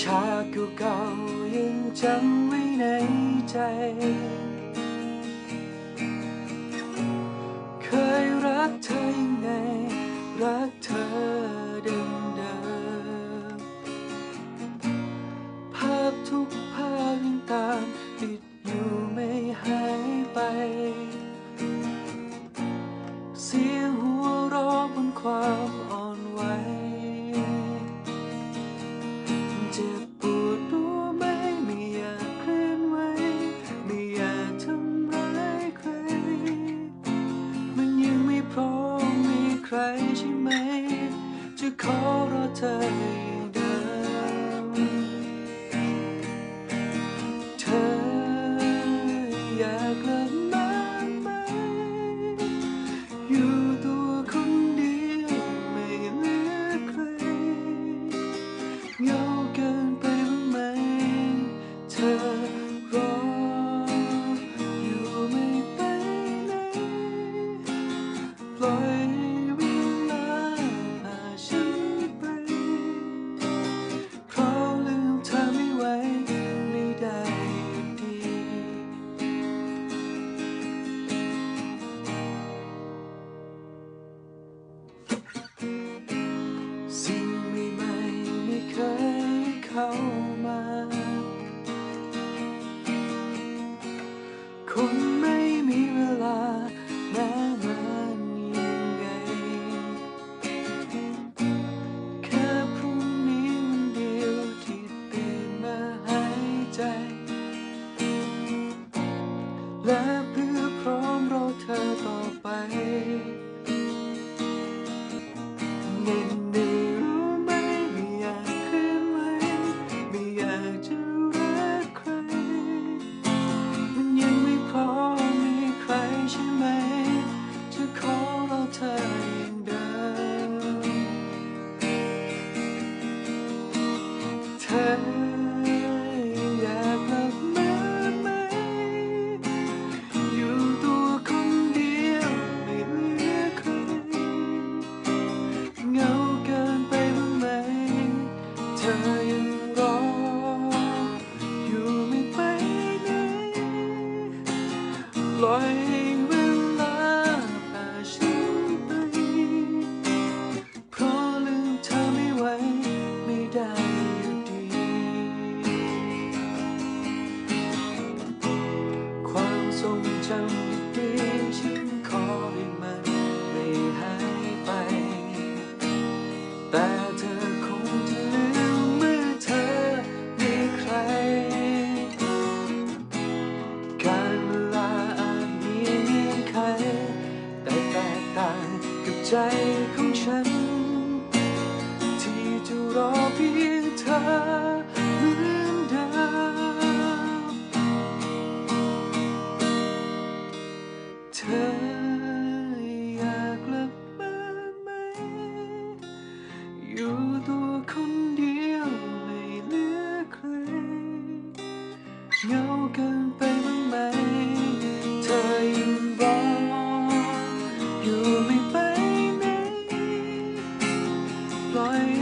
ฉากเก่าๆยังจำไว้ในใจ ย ออยากกลับมาไหม อยู่ตัวคนเดียวไม่เหลือใครเหงาเกินไปบ้างไหม เธอยังรอ อยู่ไม่ไปไหนปล่อยเว ทรงจำดีฉันขอให้มันไม่หายไป แต่เธอคงจะลืมเมื่อเธอมีใคร การเวลาอาจมีเงื่อนไขแต่แตกต่างกับใจ ธออยากกลับมาไหม อยู่ตัวคนเดียวไม่เหลือใครเหงาเกินไปบ้างไหม เธอยังรออยู่ไม่ไปไหนปล่อย